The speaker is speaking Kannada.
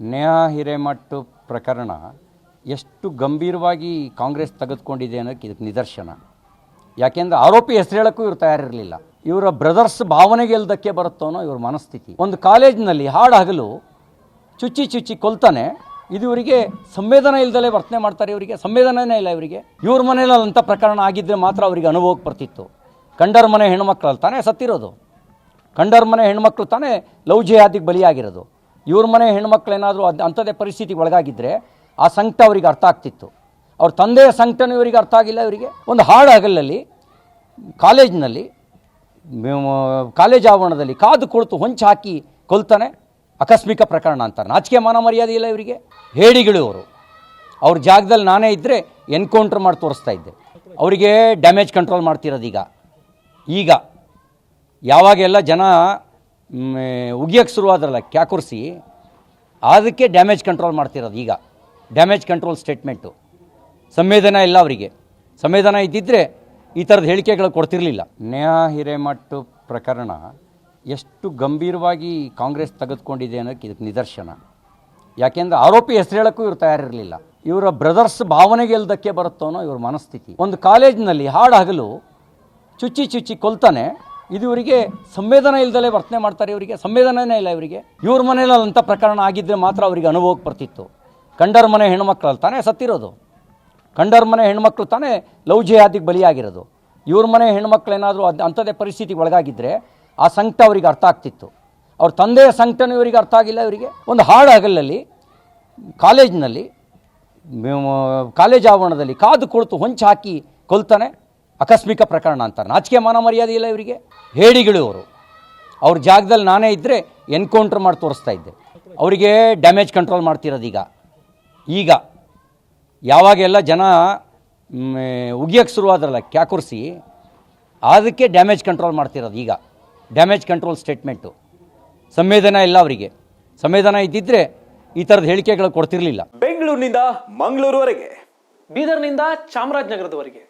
ನೇಹಾ ಹಿರೇಮಠ್ ಪ್ರಕರಣ ಎಷ್ಟು ಗಂಭೀರವಾಗಿ ಕಾಂಗ್ರೆಸ್ ತೆಗೆದುಕೊಂಡಿದೆ ಅನ್ನೋಕ್ಕೆ ಇದಕ್ಕೆ ನಿದರ್ಶನ. ಯಾಕೆಂದ್ರೆ ಆರೋಪಿ ಹೆಸರು ಹೇಳಕ್ಕೂ ಇವ್ರು ತಯಾರಿರಲಿಲ್ಲ. ಇವರ ಬ್ರದರ್ಸ್ ಭಾವನೆ ಗೆಲ್ದಕ್ಕೆ ಬರುತ್ತೋ ಅನ್ನೋ ಇವ್ರ ಮನಸ್ಥಿತಿ. ಒಂದು ಕಾಲೇಜಿನಲ್ಲಿ ಹಾಡು ಹಗಲು ಚುಚ್ಚಿ ಚುಚ್ಚಿ ಕೊಲ್ತಾನೆ, ಇದು ಇವರಿಗೆ ಸಂವೇದನೆ ಇಲ್ದಲೇ ವರ್ತನೆ ಮಾಡ್ತಾರೆ ಇವರಿಗೆ, ಸಂವೇದನೆನೇ ಇಲ್ಲ ಇವರಿಗೆ. ಇವ್ರ ಮನೇಲಿ ಅಂಥ ಪ್ರಕರಣ ಆಗಿದ್ದರೆ ಮಾತ್ರ ಅವರಿಗೆ ಅನುಭವಕ್ಕೆ ಬರ್ತಿತ್ತು. ಕಂಡರ್ ಮನೆ ಹೆಣ್ಮಕ್ಳಲ್ಲಿ ತಾನೇ ಸತ್ತಿರೋದು. ಕಂಡರ್ ಮನೆ ಹೆಣ್ಮಕ್ಳು ತಾನೇ ಲವ್ ಜಿಹಾದಿಗೆ ಬಲಿಯಾಗಿರೋದು. ಇವ್ರ ಮನೆ ಹೆಣ್ಮಕ್ಳು ಏನಾದರೂ ಅದು ಅಂಥದ್ದೇ ಪರಿಸ್ಥಿತಿಗೆ ಒಳಗಾಗಿದ್ದರೆ ಆ ಸಂಕಟ ಅವರಿಗೆ ಅರ್ಥ ಆಗ್ತಿತ್ತು. ಅವ್ರ ತಂದೆಯ ಸಂಕಟನೂ ಇವರಿಗೆ ಅರ್ಥ ಆಗಿಲ್ಲ ಇವರಿಗೆ. ಒಂದು ಹಾಡು ಹಗಲಲ್ಲಿ ಕಾಲೇಜಿನಲ್ಲಿ ಕಾಲೇಜ್ ಆವರಣದಲ್ಲಿ ಕಾದು ಕುಳಿತು ಹೊಂಚು ಹಾಕಿ ಕೊಲ್ತಾನೆ ಆಕಸ್ಮಿಕ ಪ್ರಕರಣ ಅಂತಾರೆ. ನಾಚಿಕೆ ಮಾನ ಮರ್ಯಾದೆ ಇಲ್ಲ ಇವರಿಗೆ. ಹೇಡಿಗಳು ಅವರು ಅವ್ರ ಜಾಗದಲ್ಲಿ ನಾನೇ ಇದ್ದರೆ ಎನ್ಕೌಂಟ್ರ್ ಮಾಡಿ ತೋರಿಸ್ತಾ ಇದ್ದೆ. ಅವರಿಗೆ ಡ್ಯಾಮೇಜ್ ಕಂಟ್ರೋಲ್ ಮಾಡ್ತಿರೋದು ಈಗ. ಈಗ ಯಾವಾಗೆಲ್ಲ ಜನ ಉಗಿಯೋಕ್ಕೆ ಶುರುವಾದ್ರಲ್ಲ, ಕ್ಯಾಕುರ್ಸಿ, ಅದಕ್ಕೆ ಡ್ಯಾಮೇಜ್ ಕಂಟ್ರೋಲ್ ಮಾಡ್ತಿರೋದು ಈಗ. ಡ್ಯಾಮೇಜ್ ಕಂಟ್ರೋಲ್ ಸ್ಟೇಟ್ಮೆಂಟು ಸಂವೇದನೆ ಇಲ್ಲ ಅವರಿಗೆ. ಸಂವೇದನೆ ಇದ್ದಿದ್ದರೆ ಈ ಥರದ ಹೇಳಿಕೆಗಳು ಕೊಡ್ತಿರಲಿಲ್ಲ. ನ್ಯಾ ಹಿರೇಮಠ ಪ್ರಕರಣ ಎಷ್ಟು ಗಂಭೀರವಾಗಿ ಕಾಂಗ್ರೆಸ್ ತೆಗೆದುಕೊಂಡಿದೆ ಅನ್ನೋಕ್ಕೆ ಇದಕ್ಕೆ ನಿದರ್ಶನ. ಯಾಕೆಂದರೆ ಆರೋಪಿ ಹೆಸರು ಹೇಳೋಕ್ಕೂ ಇವ್ರು ತಯಾರಿರಲಿಲ್ಲ. ಇವರ ಬ್ರದರ್ಸ್ ಭಾವನೆಗೆ ಎಲ್ದಕ್ಕೆ ಬರುತ್ತೋ ಅನ್ನೋ ಇವ್ರ ಮನಸ್ಥಿತಿ. ಒಂದು ಕಾಲೇಜಿನಲ್ಲಿ ಹಾಡು ಹಗಲು ಚುಚ್ಚಿ ಚುಚ್ಚಿ ಕೊಲ್ತಾನೆ. ಇದು ಇವರಿಗೆ ಸಂವೇದನೆ ಇಲ್ದಲೇ ವರ್ತನೆ ಮಾಡ್ತಾರೆ ಇವರಿಗೆ. ಸಂವೇದನೆನೇ ಇಲ್ಲ ಇವರಿಗೆ. ಇವ್ರ ಮನೇಲಿ ಅಂಥ ಪ್ರಕರಣ ಆಗಿದ್ದರೆ ಮಾತ್ರ ಅವರಿಗೆ ಅನುಭವಕ್ಕೆ ಬರ್ತಿತ್ತು. ಕಂಡರ್ ಮನೆ ಹೆಣ್ಮಕ್ಳಲ್ಲಿ ತಾನೇ ಸತ್ತಿರೋದು. ಕಂಡರ್ ಮನೆ ಹೆಣ್ಮಕ್ಳು ತಾನೇ ಲವ್ ಜಿಹಾದಿಗೆ ಬಲಿಯಾಗಿರೋದು. ಇವ್ರ ಮನೆ ಹೆಣ್ಮಕ್ಳು ಏನಾದರೂ ಅದು ಅಂಥದ್ದೇ ಪರಿಸ್ಥಿತಿಗೆ ಒಳಗಾಗಿದ್ದರೆ ಆ ಸಂಕಟ ಅವರಿಗೆ ಅರ್ಥ ಆಗ್ತಿತ್ತು. ಅವ್ರ ತಂದೆಯ ಸಂಕಟನೂ ಇವರಿಗೆ ಅರ್ಥ ಆಗಿಲ್ಲ ಇವರಿಗೆ. ಒಂದು ಹಾಡು ಹಗಲಲ್ಲಿ ಕಾಲೇಜಿನಲ್ಲಿ ಕಾಲೇಜ್ ಆವರಣದಲ್ಲಿ ಕಾದು ಕುಳಿತು ಹೊಂಚು ಹಾಕಿ ಕೊಲ್ತಾನೆ. ಆಕಸ್ಮಿಕ ಪ್ರಕರಣ ಅಂತಾರೆ. ನಾಚಿಕೆ ಮಾನ ಮರ್ಯಾದೆ ಇಲ್ಲ ಇವರಿಗೆ. ಹೇಡಿಗಳು ಅವರು. ಅವ್ರ ಜಾಗದಲ್ಲಿ ನಾನೇ ಇದ್ದರೆ ಎನ್ಕೌಂಟ್ರ್ ಮಾಡಿ ತೋರಿಸ್ತಾ ಇದ್ದೆ. ಅವರಿಗೆ ಡ್ಯಾಮೇಜ್ ಕಂಟ್ರೋಲ್ ಮಾಡ್ತಿರೋದು ಈಗ. ಈಗ ಯಾವಾಗೆಲ್ಲ ಜನ ಉಗಿಯೋಕ್ಕೆ ಶುರುವಾದ್ರಲ್ಲ ಕ್ಯಾಕುರ್ಸಿ, ಅದಕ್ಕೆ ಡ್ಯಾಮೇಜ್ ಕಂಟ್ರೋಲ್ ಮಾಡ್ತಿರೋದು ಈಗ. ಡ್ಯಾಮೇಜ್ ಕಂಟ್ರೋಲ್ ಸ್ಟೇಟ್ಮೆಂಟು ಸಂವೇದನೆ ಇಲ್ಲ ಅವರಿಗೆ. ಸಂವೇದನೆ ಇದ್ದಿದ್ದರೆ ಈ ಥರದ ಹೇಳಿಕೆಗಳು ಕೊಡ್ತಿರಲಿಲ್ಲ. ಬೆಂಗಳೂರಿನಿಂದ ಮಂಗಳೂರುವರೆಗೆ. ಬೀದರ್ನಿಂದ ಚಾಮರಾಜನಗರದವರೆಗೆ.